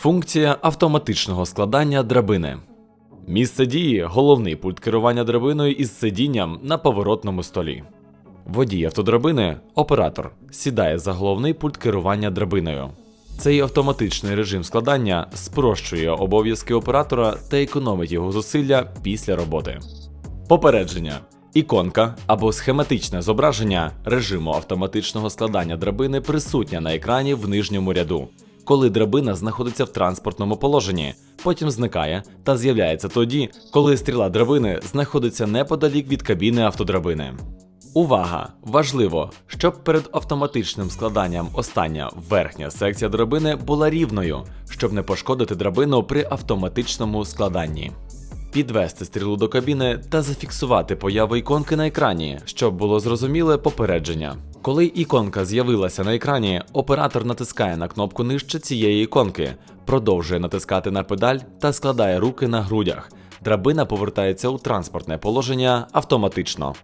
Функція автоматичного складання драбини. Місце дії головний пульт керування драбиною із сидінням на поворотному столі. Водій автодрабини, оператор, сідає за головний пульт керування драбиною. Цей автоматичний режим складання спрощує обов'язки оператора та економить його зусилля після роботи. Попередження. Іконка або схематичне зображення режиму автоматичного складання драбини присутня на екрані в нижньому ряду, коли драбина знаходиться в транспортному положенні, потім зникає та з'являється тоді, коли стріла драбини знаходиться неподалік від кабіни автодрабини. Увага! Важливо, щоб перед автоматичним складанням остання верхня секція драбини була рівною, щоб не пошкодити драбину при автоматичному складанні. Підвести стрілу до кабіни та зафіксувати появу іконки на екрані, щоб було зрозуміле попередження. Коли іконка з'явилася на екрані, оператор натискає на кнопку нижче цієї іконки, продовжує натискати на педаль та складає руки на грудях. Драбина повертається у транспортне положення автоматично.